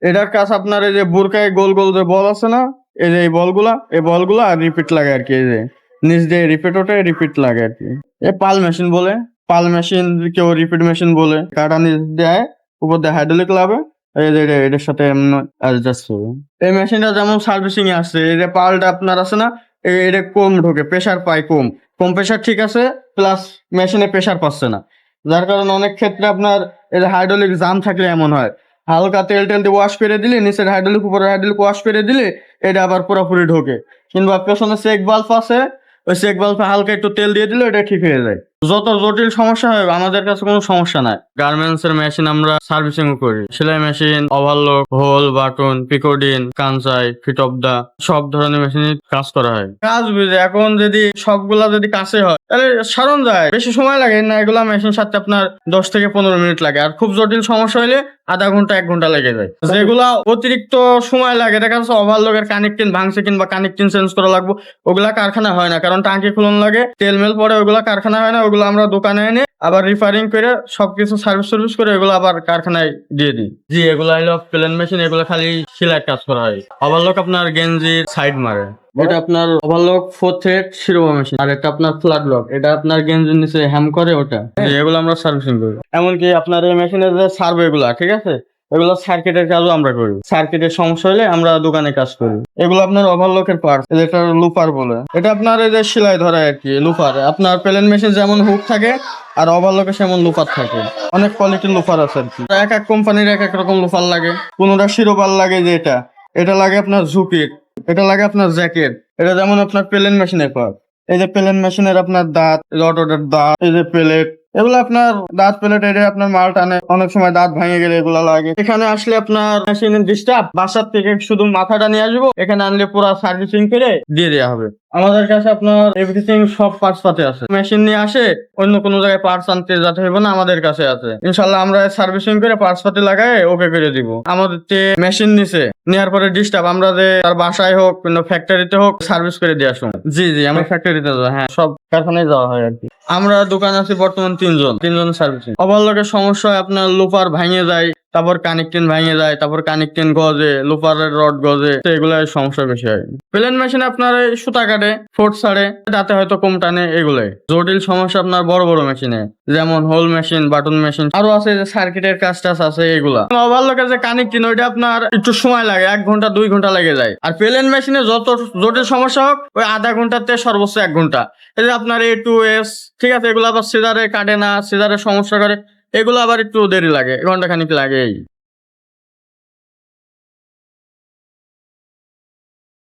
এটার কাজ আপনার এই যে বুরকায় গোল গোল যে বল আছে না, এই যে এই বলগুলা এই বলগুলা রিপিট লাগে আর কি, এই যে নিচ দিয়ে রিপিট ওঠে রিপিট লাগে আর কি। এ পাল মেশিন বলে, পাল মেশিন কেউ রিপিট মেশিন বলে, কাটা নিচ দেয়, উপর দিয়ে হাইড্রোলিক এটা- এটার সাথে অ্যাডজাস্ট হবে। এই মেশিনটা যেমন সার্ভিসিং এ আসছে যে পালটা আপনার আছে না এটা কম ঢোকে প্রেসার পায় কম। কম প্রেসার ঠিক আছে প্লাস মেশিনে প্রেসার পাচ্ছে না। যার কারণে অনেক ক্ষেত্রে আপনার যে হাইড্রোলিক জাম থাকলে এমন হয়। হালকা তেল টেল দিয়ে ওয়াশ করে দিলে, নিচের হাইড্রোলিক উপরে হাইড্রোলিক ওয়াশ করে দিলে এটা আবার পুরোপুরি ঢোকে। কিংবা পেছনে চেক বাল্ব আছে, ওই চেক বাল্বে হালকা একটু তেল দিয়ে দিলে এটা ঠিক হয়ে যায়। যত জটিল সমস্যা হয়, আমাদের কাছে কোনো সমস্যা নাই। গার্মেন্টস এর মেশিন আমরা সার্ভিসিং করি। সেলাই মেশিন ওভারলক হোল বাটন পিকোডিন কাঞ্চাই ফিট অফ দা সব ধরনের মেশিন কাজ করা হয়। কাজ বুঝে, এখন যদি সবগুলা যদি কাছে হয়, তাহলে সারণ যায়। বেশি সময় লাগে না, এগুলা মেশিন সাথে আপনার দশ থেকে পনেরো মিনিট লাগে। আর খুব জটিল সমস্যা হলে আধা ঘণ্টা, এক ঘণ্টা লেগে যায়। যেগুলা অতিরিক্ত সময় লাগে, দেখা যাচ্ছে ওভারলোকের কানেক্টিং ভাঙছে কিংবা কানেক্টিং চেঞ্জ করা লাগবে, ওগুলা কারখানা হয় না। কারণ টাঙ্কি খুলন লাগে, তেল মেল পরে ওগুলা কারখানা হয় না, ওগুলো আমরা দোকানে এনে আবার রিফারিং করে সবকিছু সার্ভিস সার্ভিস করে এগুলো আবার কারখানায় দিয়ে দিই। জি, এগুলো হলো প্লেন মেশিন, এগুলো খালি সেলাই কাজ করা হয়। ওভারলক আপনার গেঞ্জির সাইড মারে। এটা আপনার ওভারলোক ফোর থ্রেড শিরোবা মেশিন আর এটা আপনার ফ্ল্যাট লক এটা আপনার গেঞ্জির নিচে হ্যাম করে ওটা। এগুলো আমরা সার্ভিসিং করি। এমনকি আপনার এই মেশিনের যে সার্ভে গুলা ঠিক আছে? এগুলো সার্কিটের কাজও আমরা করি। সার্কিটের সমস্যা হলে আমরা দোকানে কাজ করি। এগুলো আপনার ওভারলকের পার্ট এটা লুপার বলে। এটা আপনার এই যে সেলাই ধরে আর কি লুপার আপনার প্লেন মেশিন যেমন হুক থাকে, আর ওভারলকে সেমন লুপার থাকে। অনেক কোয়ালিটির লুপার আছে আর কি। এক এক কোম্পানির এক এক রকম লুপার লাগে। কোনোটা শিরোপার লাগে যে এটা। এটা লাগে আপনার ঝুঁকির। এটা লাগে আপনার জ্যাকেট। এটা যেমন আপনার প্লেন মেশিনের পার্ট এই যে প্লেন মেশিনের আপনার দাঁত রডের দাঁত, এই যে প্লেট এগুলো আপনার দাঁত পেলে টেডে আপনার মাল টানে। অনেক সময় দাঁত ভাঙে গেলে এগুলো লাগে। এখানে আসলে আপনার মেশিনের ডিস্টার্ব বাসার থেকে শুধু মাথাটা নিয়ে আসব, এখানে আনলে পুরো সার্ভিসিং করে দিয়ে দেওয়া হবে। আমাদের কাছে আপনার এভরিথিং সব পার্টস পাতে আছে। মেশিন নিয়ে আসে, অন্য কোনো জায়গায় পার্টস আনতে যেতে হবে না আমাদের কাছে আছে। ইনশাল্লাহ আমরা সার্ভিসিং করে পার্টস পাতি লাগাই ওকে করে দিব। আমাদের যে মেশিন নিছে নেওয়ার পরে ডিস্টার্ব আমরা যে তার বাসায় হোক, কিংবা ফ্যাক্টরিতে হোক সার্ভিস করে দিয়ে আসুন। জি জি আমরা ফ্যাক্টরিতে হ্যাঁ। সব কারখানায় যাওয়া হয় আর কি। আমরা দোকান আছি বর্তমান তিনজন তিনজন সার্ভিসিং ওভারলোকের সমস্যা আপনার লোপার ভাঙে যায়। তারপর কানেকটিন ভেঙে যায়, তারপর কানেকটিন গজে, লোপারের রড গজে, তো এগুলাই সমস্যা বেশি হয়। প্লেন মেশিন আপনার সুতা কাটে, ফোর্ট ছাড়ে তাতে হয়তো কম টানে এগুলাই। জটিল সমস্যা আপনার বড় বড় মেশিনে, যেমন হোল মেশিন, বাটন মেশিন, আরও আছে যে সার্কিটের কাজ টাজ আছে এগুলা। ওভারলোকের যে কানেকটিন, ওইটা আপনার একটু সময় লাগে, এক ঘণ্টা, দুই ঘণ্টা লেগে যায়। আর প্লেন মেশিনে যত জটিল সমস্যা হোক, ওই আধা ঘন্টাতে সর্বোচ্চ এক ঘণ্টা। এই যে আপনার এ টু এস ঠিক আছে, এগুলো আবার সিজারে কাটে না সিজারে সমস্যা করে। এগুলো আবার একটু দেরি লাগে ঘণ্টা খানিক লাগে এই